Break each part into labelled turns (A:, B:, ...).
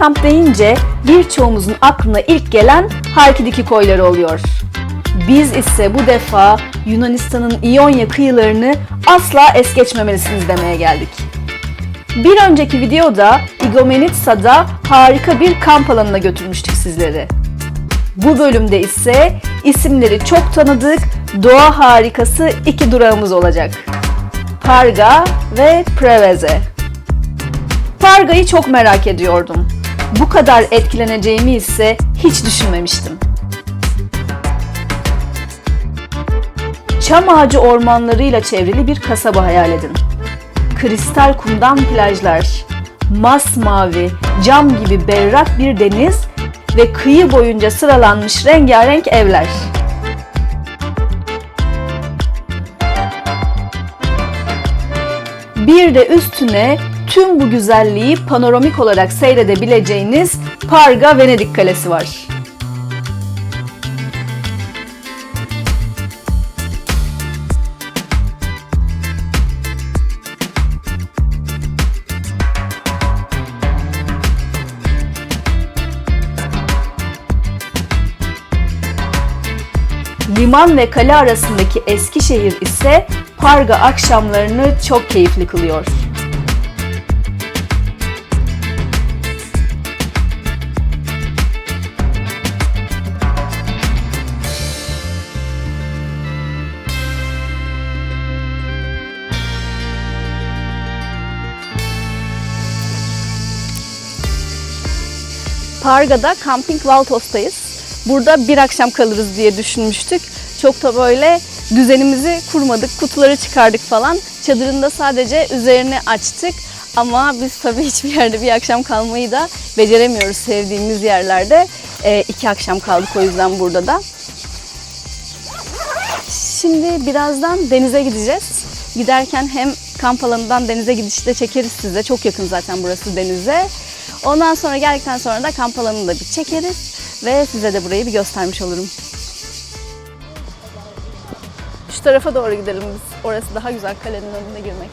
A: Kamp deyince birçoğumuzun aklına ilk gelen Halkidiki koyları oluyor. Biz ise bu defa Yunanistan'ın İonya kıyılarını asla es geçmemelisiniz demeye geldik. Bir önceki videoda Igomenitsa'da harika bir kamp alanına götürmüştük sizleri. Bu bölümde ise isimleri çok tanıdık doğa harikası iki durağımız olacak. Parga ve Preveze. Parga'yı çok merak ediyordum. Bu kadar etkileneceğimi ise hiç düşünmemiştim. Çam ağacı ormanlarıyla çevrili bir kasaba hayal edin. Kristal kumdan plajlar, masmavi, cam gibi berrak bir deniz ve kıyı boyunca sıralanmış rengarenk evler. Bir de üstüne tüm bu güzelliği panoramik olarak seyredebileceğiniz Parga Venedik Kalesi var. Liman ve kale arasındaki eski şehir ise Parga akşamlarını çok keyifli kılıyor. Parga'da Camping Valtos'tayız. Burada bir akşam kalırız diye düşünmüştük. Çok da böyle düzenimizi kurmadık, kutuları çıkardık falan. Çadırında sadece üzerini açtık. Ama biz tabii hiçbir yerde bir akşam kalmayı da beceremiyoruz sevdiğimiz yerlerde. Ee, iki akşam kaldık o yüzden burada da. Şimdi birazdan denize gideceğiz. Giderken hem kamp alanından denize gidişi de çekeriz size. Çok yakın zaten burası denize. Ondan sonra geldikten sonra da kamp alanını da bir çekeriz. Ve size de burayı bir göstermiş olurum. Şu tarafa doğru gidelim biz. Orası daha güzel kalenin önüne girmek.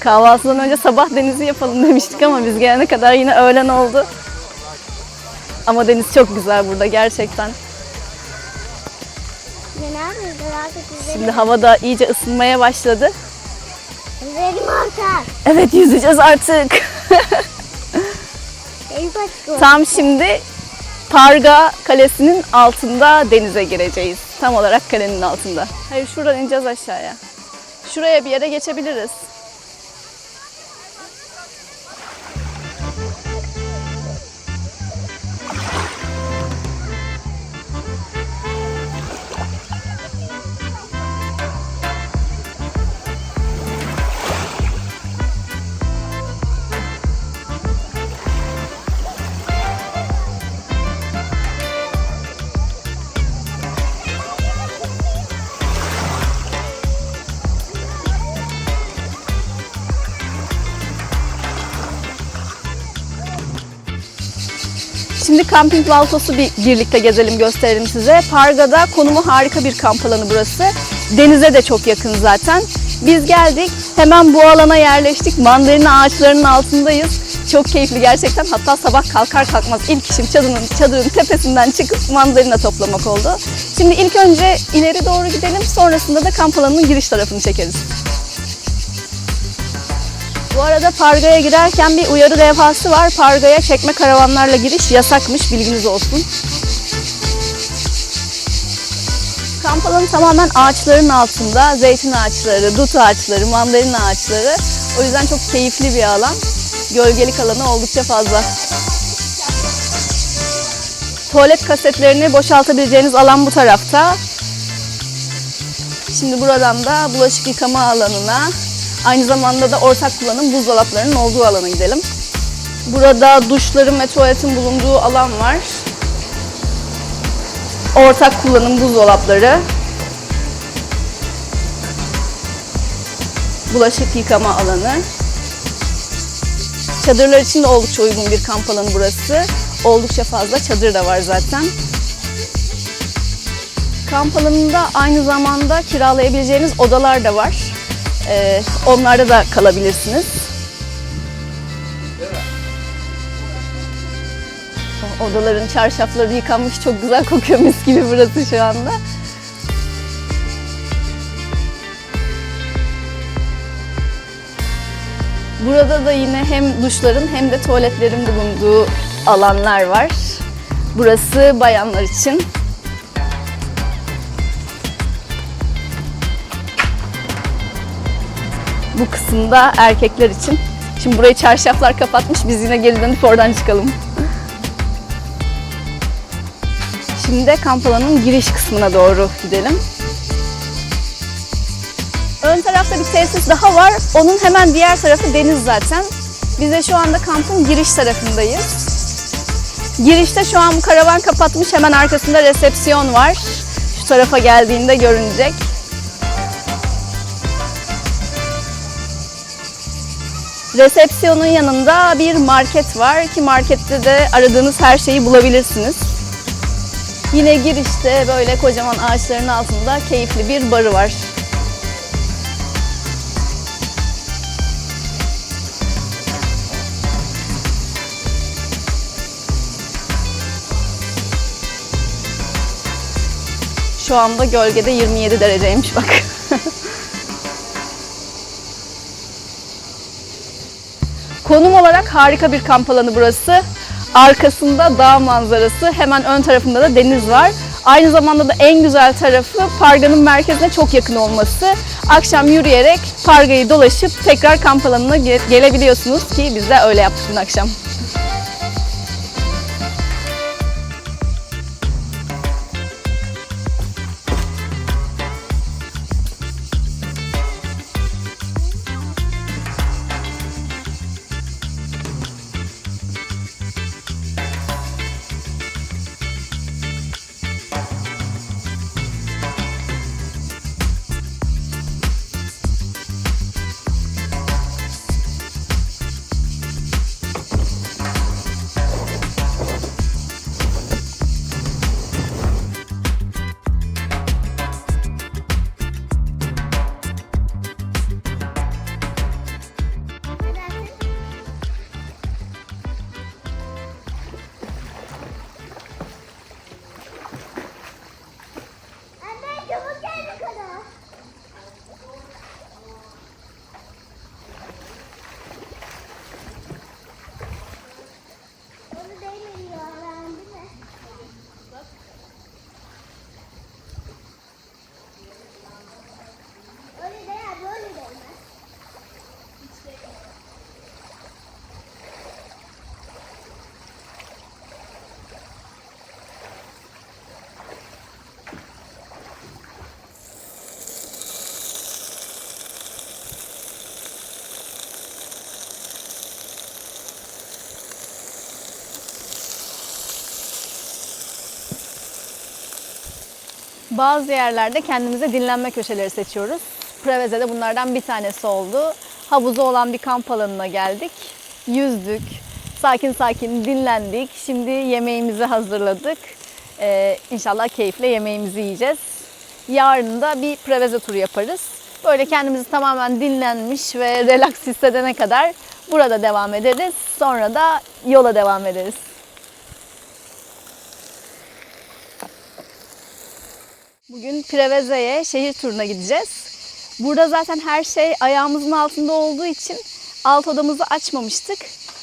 A: Kahvaltıdan önce sabah denizi yapalım demiştik ama biz gelene kadar yine öğlen oldu. Ama deniz çok güzel burada gerçekten.
B: Merak ettim.
A: Şimdi hava da iyice ısınmaya başladı.
B: Üzerim artar.
A: Evet yüzeceğiz artık. Tam şimdi Parga Kalesi'nin altında denize gireceğiz. Tam olarak kalenin altında. Hayır şuradan ineceğiz aşağıya. Şuraya bir yere geçebiliriz. Şimdi Camping Valtos'u bir birlikte gezelim gösterelim size. Parga'da konumu harika bir kamp alanı burası. Denize de çok yakın zaten. Biz geldik hemen bu alana yerleştik. Mandalina ağaçlarının altındayız. Çok keyifli gerçekten. Hatta sabah kalkar kalkmaz ilk işim çadırın, çadırın tepesinden çıkıp mandalina toplamak oldu. Şimdi ilk önce ileri doğru gidelim. Sonrasında da kamp alanının giriş tarafını çekeriz. Bu arada Parga'ya girerken bir uyarı levhası var. Parga'ya çekme karavanlarla giriş yasakmış bilginiz olsun. Kamp alanı tamamen ağaçların altında. Zeytin ağaçları, dut ağaçları, mandalina ağaçları. O yüzden çok keyifli bir alan. Gölgelik alanı oldukça fazla. Tuvalet kasetlerini boşaltabileceğiniz alan bu tarafta. Şimdi buradan da bulaşık yıkama alanına, aynı zamanda da ortak kullanım buzdolaplarının olduğu alana gidelim. Burada duşların ve tuvaletin bulunduğu alan var. Ortak kullanım buzdolapları. Bulaşık yıkama alanı. Çadırlar için de oldukça uygun bir kamp alanı burası. Oldukça fazla çadır da var zaten. Kamp alanında aynı zamanda kiralayabileceğiniz odalar da var. Ee, onlarda da kalabilirsiniz. Odaların çarşafları yıkanmış çok güzel kokuyor mis gibi burası şu anda. Burada da yine hem duşların hem de tuvaletlerin bulunduğu alanlar var. Burası bayanlar için. Bu kısımda erkekler için. Şimdi burayı çarşaflar kapatmış. Biz yine geri dönüp oradan çıkalım. Şimdi de kamp alanının giriş kısmına doğru gidelim. Ön tarafta bir tesis daha var. Onun hemen diğer tarafı deniz zaten. Biz de şu anda kampın giriş tarafındayız. Girişte şu an bu karavan kapatmış. Hemen arkasında resepsiyon var. Şu tarafa geldiğinde görünecek. Resepsiyonun yanında bir market var ki markette de aradığınız her şeyi bulabilirsiniz. Yine girişte böyle kocaman ağaçların altında keyifli bir barı var. Şu anda gölgede 27 dereceymiş bak. Konum olarak harika bir kamp alanı burası. Arkasında dağ manzarası, hemen ön tarafında da deniz var. Aynı zamanda da en güzel tarafı Parga'nın merkezine çok yakın olması. Akşam yürüyerek Parga'yı dolaşıp tekrar kamp alanına ge- gelebiliyorsunuz ki biz de öyle yaptık dün akşam. Bazı yerlerde kendimize dinlenme köşeleri seçiyoruz. Preveze de bunlardan bir tanesi oldu. Havuzu olan bir kamp alanına geldik. Yüzdük, sakin sakin dinlendik. Şimdi yemeğimizi hazırladık. Ee, inşallah keyifle yemeğimizi yiyeceğiz. Yarın da bir preveze turu yaparız. Böyle kendimizi tamamen dinlenmiş ve relax hissedene kadar burada devam ederiz. Sonra da yola devam ederiz. Bugün Preveze'ye şehir turuna gideceğiz. Burada zaten her şey ayağımızın altında olduğu için alt odamızı açmamıştık.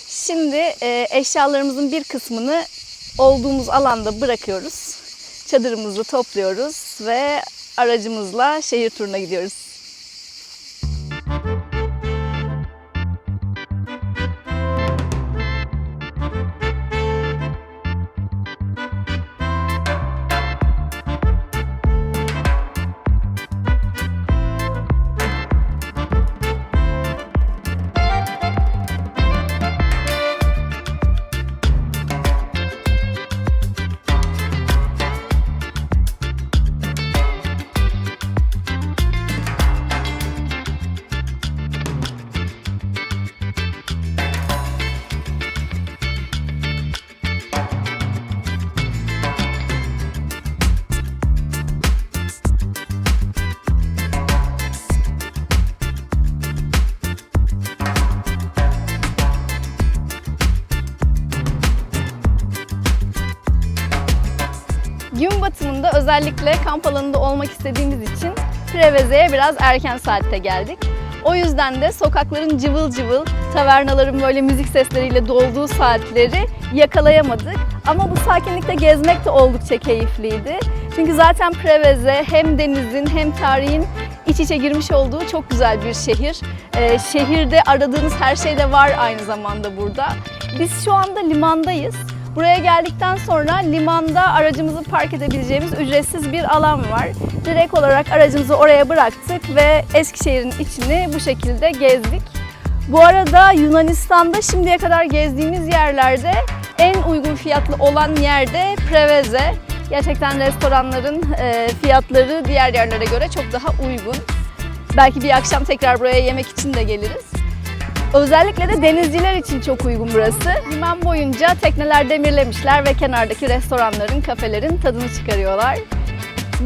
A: Şimdi e, eşyalarımızın bir kısmını olduğumuz alanda bırakıyoruz. Çadırımızı topluyoruz ve aracımızla şehir turuna gidiyoruz. Özellikle kamp alanında olmak istediğimiz için Preveze'ye biraz erken saatte geldik. O yüzden de sokakların cıvıl cıvıl, tavernaların böyle müzik sesleriyle dolduğu saatleri yakalayamadık. Ama bu sakinlikte gezmek de oldukça keyifliydi. Çünkü zaten Preveze hem denizin hem tarihin iç içe girmiş olduğu çok güzel bir şehir. Ee, şehirde aradığınız her şey de var aynı zamanda burada. Biz şu anda limandayız. Buraya geldikten sonra limanda aracımızı park edebileceğimiz ücretsiz bir alan var. Direkt olarak aracımızı oraya bıraktık ve Eskişehir'in içini bu şekilde gezdik. Bu arada Yunanistan'da şimdiye kadar gezdiğimiz yerlerde en uygun fiyatlı olan yerde Preveze. Gerçekten restoranların e, fiyatları diğer yerlere göre çok daha uygun. Belki bir akşam tekrar buraya yemek için de geliriz. Özellikle de denizciler için çok uygun burası. Liman boyunca tekneler demirlemişler ve kenardaki restoranların, kafelerin tadını çıkarıyorlar.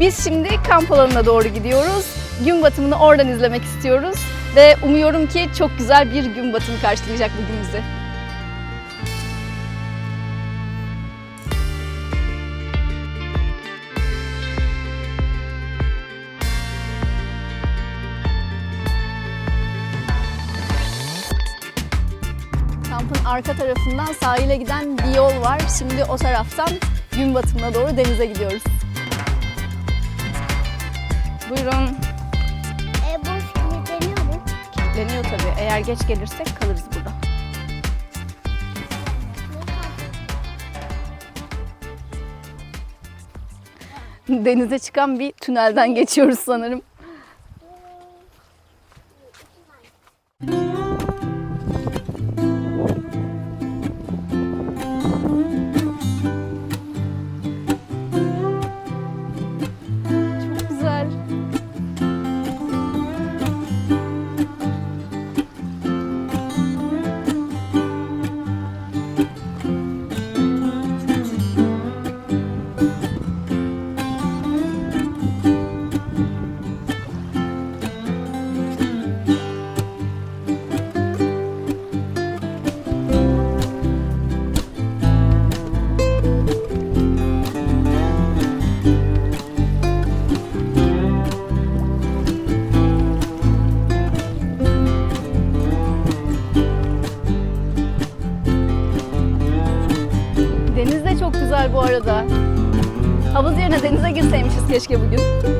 A: Biz şimdi kamp alanına doğru gidiyoruz. Gün batımını oradan izlemek istiyoruz ve umuyorum ki çok güzel bir gün batımı karşılayacak bugün bizi. Arka tarafından sahile giden bir yol var. Şimdi o taraftan gün batımına doğru denize gidiyoruz. Buyurun.
B: E bu kilitleniyor mu?
A: Kilitleniyor tabii. Eğer geç gelirsek kalırız burada. Denize çıkan bir tünelden geçiyoruz sanırım. Yerine denize girseymişiz keşke bugün.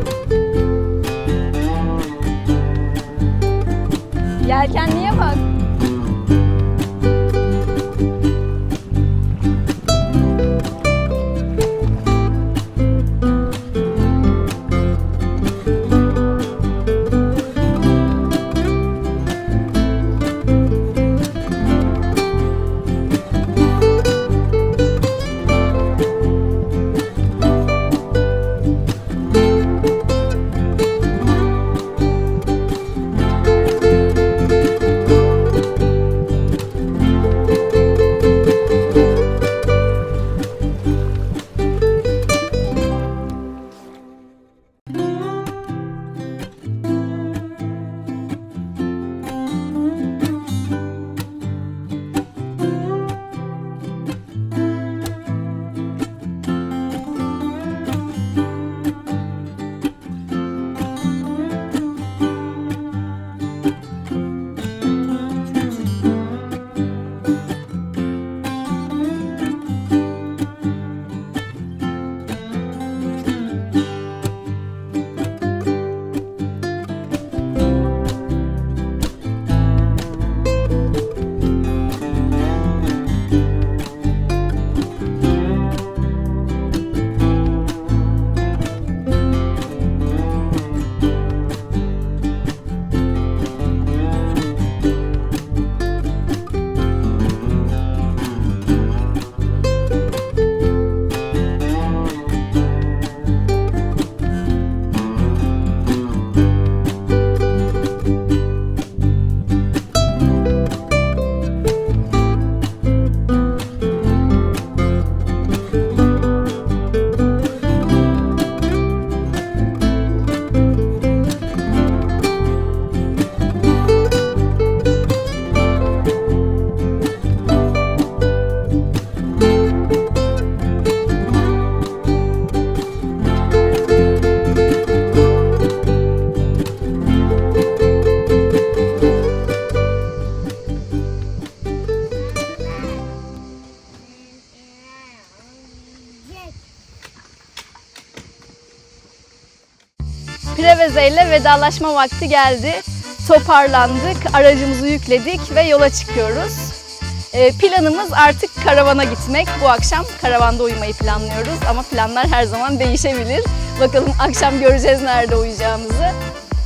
A: Vedalaşma vakti geldi. Toparlandık, aracımızı yükledik ve yola çıkıyoruz. Ee, planımız artık karavana gitmek. Bu akşam karavanda uyumayı planlıyoruz ama planlar her zaman değişebilir. Bakalım akşam göreceğiz nerede uyuyacağımızı.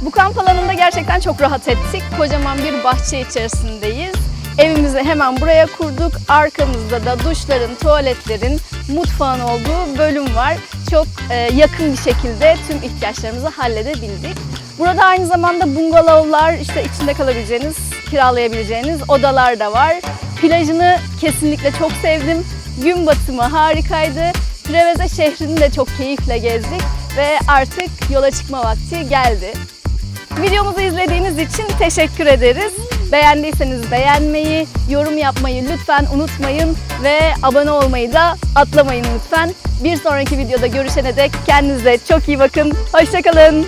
A: Bu kamp alanında gerçekten çok rahat ettik. Kocaman bir bahçe içerisindeyiz. Evimizi hemen buraya kurduk. Arkamızda da duşların, tuvaletlerin, mutfağın olduğu bölüm var. Çok e, yakın bir şekilde tüm ihtiyaçlarımızı halledebildik. Burada aynı zamanda bungalovlar, işte içinde kalabileceğiniz, kiralayabileceğiniz odalar da var. Plajını kesinlikle çok sevdim. Gün batımı harikaydı. Preveze şehrini de çok keyifle gezdik ve artık yola çıkma vakti geldi. Videomuzu izlediğiniz için teşekkür ederiz. Beğendiyseniz beğenmeyi, yorum yapmayı lütfen unutmayın ve abone olmayı da atlamayın lütfen. Bir sonraki videoda görüşene dek kendinize çok iyi bakın. Hoşçakalın.